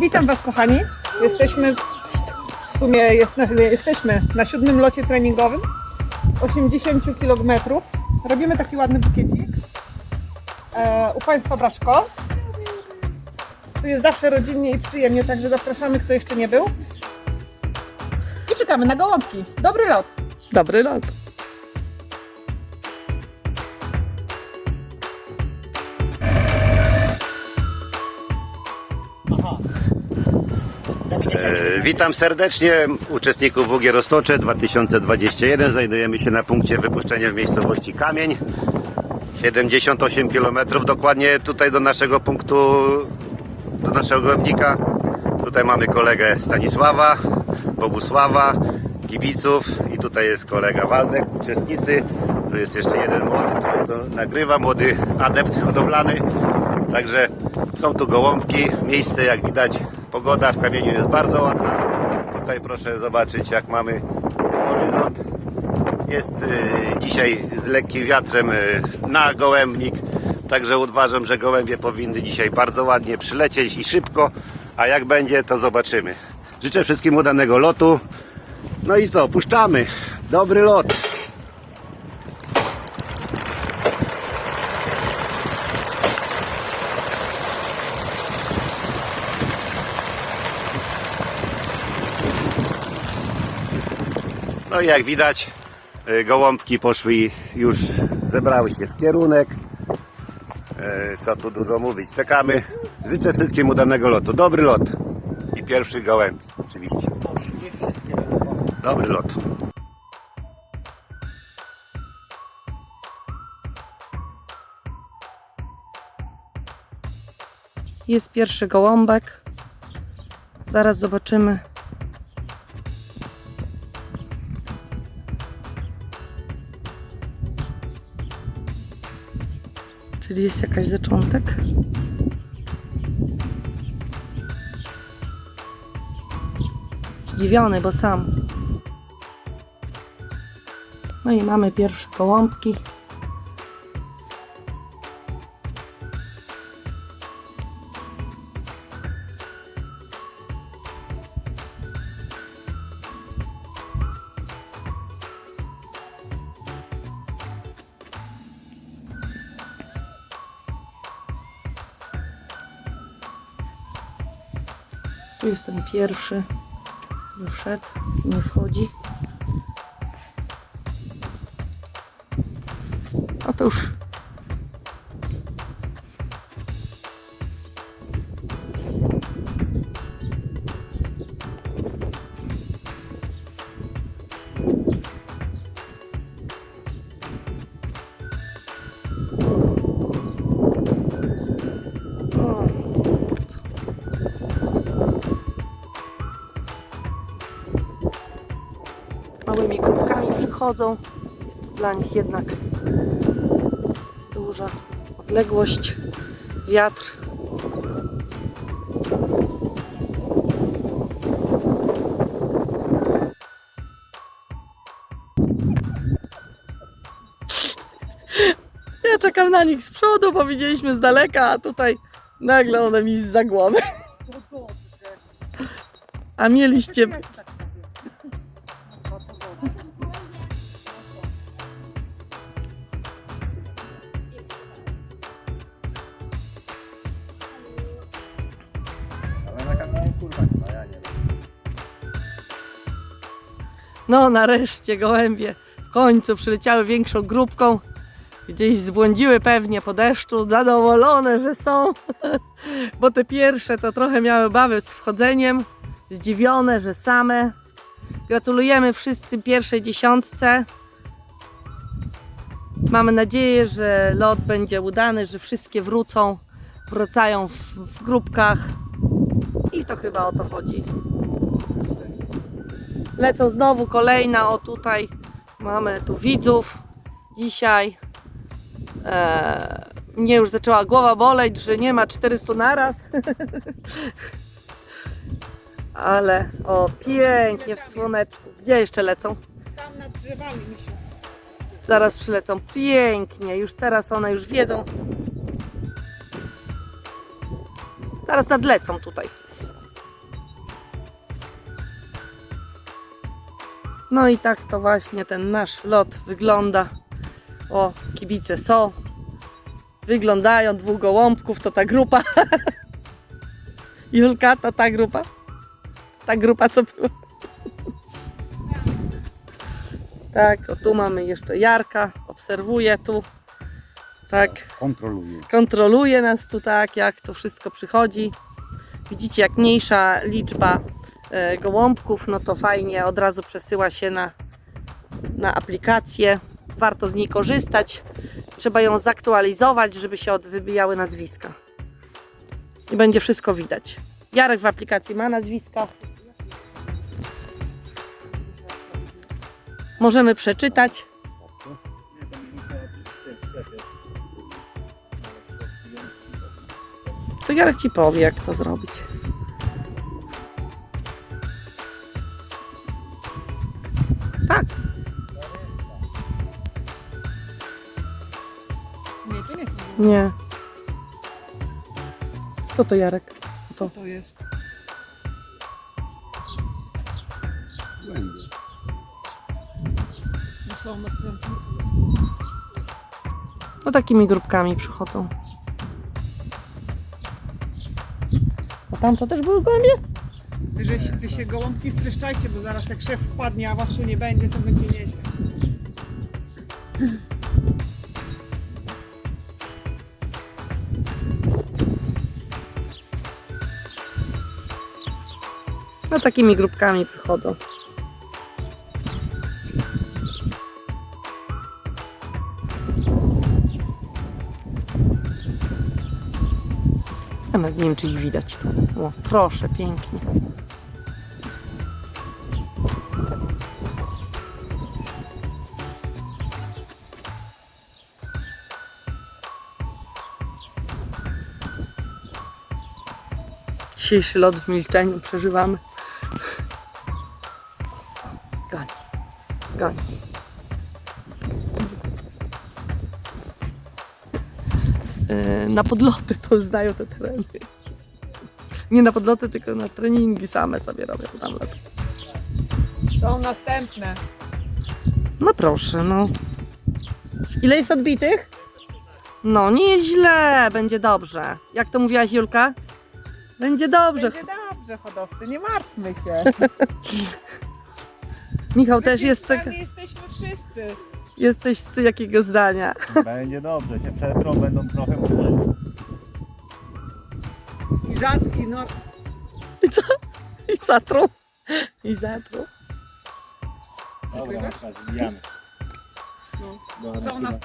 Witam Was kochani. Jesteśmy w sumie jest, jesteśmy na siódmym locie treningowym z 80 km. Robimy taki ładny bukiecik. E, u Państwa Braszko. Tu jest zawsze rodzinnie i przyjemnie, także zapraszamy, kto jeszcze nie był. I czekamy na gołąbki. Dobry lot. Dobry lot. E, Witam serdecznie uczestników WG Roztocze 2021. Znajdujemy się na punkcie wypuszczenia w miejscowości Kamień. 78 km dokładnie tutaj do naszego punktu, do naszego gołębnika. Tutaj mamy kolegę Stanisława, Bogusława, kibiców i tutaj jest kolega Waldek, uczestnicy. Tu jest jeszcze jeden młody, który to nagrywa, młody adept hodowlany. Także są tu gołąbki, miejsce jak widać, pogoda w kamieniu jest bardzo ładna. Tutaj proszę zobaczyć jak mamy horyzont. Jest y, dzisiaj z lekkim wiatrem y, na gołębnik, także uważam, że gołębie powinny dzisiaj bardzo ładnie przylecieć i szybko, a jak będzie to zobaczymy. Życzę wszystkim udanego lotu. No i co, puszczamy. Dobry lot. No i jak widać, y, gołąbki poszły już zebrały się w kierunek. E, Co tu dużo mówić, czekamy. Życzę wszystkim udanego lotu. Dobry lot. I pierwszy gołębi, oczywiście. Dobry lot. Jest pierwszy gołąbek. Zaraz zobaczymy. Czyli jest jakaś zaczątek. Zdziwiony, bo sam. No i mamy pierwsze gołąbki. Tu jest ten pierwszy. Nie wszedł, nie wchodzi. A to już. Jest to dla nich jednak duża odległość, wiatr. Ja czekam na nich z przodu, bo widzieliśmy z daleka, a tutaj nagle one mi za głowę. A mieliście No nareszcie gołębie w końcu przyleciały większą grupką. Gdzieś zbłądziły pewnie po deszczu, zadowolone, że są. Bo te pierwsze to trochę miały bawy z wchodzeniem, zdziwione, że same. Gratulujemy wszyscy pierwszej dziesiątce. Mamy nadzieję, że lot będzie udany, że wszystkie wrócą, wracają w, w grupkach. I to chyba o to chodzi. Lecą znowu kolejna, o tutaj mamy tu widzów dzisiaj. Eee, mnie już zaczęła głowa boleć, że nie ma 400 naraz. Ale o, pięknie w słoneczku. Gdzie jeszcze lecą? Tam nad drzewami, misiu. Zaraz przylecą. Pięknie, już teraz one już wiedzą. Zaraz nadlecą tutaj. No i tak to właśnie ten nasz lot wygląda. O, kibice są. Wyglądają dwóch gołąbków, to ta grupa. Julka, to ta grupa. Ta grupa, co była. Tak, o tu mamy jeszcze Jarka, obserwuje tu. Tak, Kontroluje. kontroluje nas tu tak, jak to wszystko przychodzi. Widzicie, jak mniejsza liczba gołąbków, no to fajnie od razu przesyła się na, na aplikację. Warto z niej korzystać. Trzeba ją zaktualizować, żeby się wybijały nazwiska. I będzie wszystko widać. Jarek w aplikacji ma nazwiska. Możemy przeczytać. To Jarek ci powie, jak to zrobić. Tak. Nie, to nie są Nie. Co to Jarek? Co to jest? Głębie. No są następne. No takimi grupkami przychodzą. A tam to też były głębie? Wy, że, wy się gołąbki streszczajcie, bo zaraz jak szef wpadnie, a was tu nie będzie, to będzie nieźle. No takimi grupkami przychodzą. A nawet nie czy ich widać. O, proszę, pięknie. Dzisiejszy lot w milczeniu przeżywamy. Goni. Goni. Yy, Na podloty to znają te tereny. Nie na podloty, tylko na treningi same sobie robią tam lot. Są następne. No proszę, no. Ile jest odbitych? No, nie jest źle, będzie dobrze. Jak to mówiłaś Julka? Będzie dobrze. Będzie dobrze, hodowcy, nie martwmy się. Michał też jest tak... jesteśmy wszyscy. jesteś z jakiego zdania? Będzie dobrze, się przetrą, będą trochę I zad, i no... I co? I zatrą. I zatrą. Dobra, na przykład zbijamy. no. Dobra, Są nas...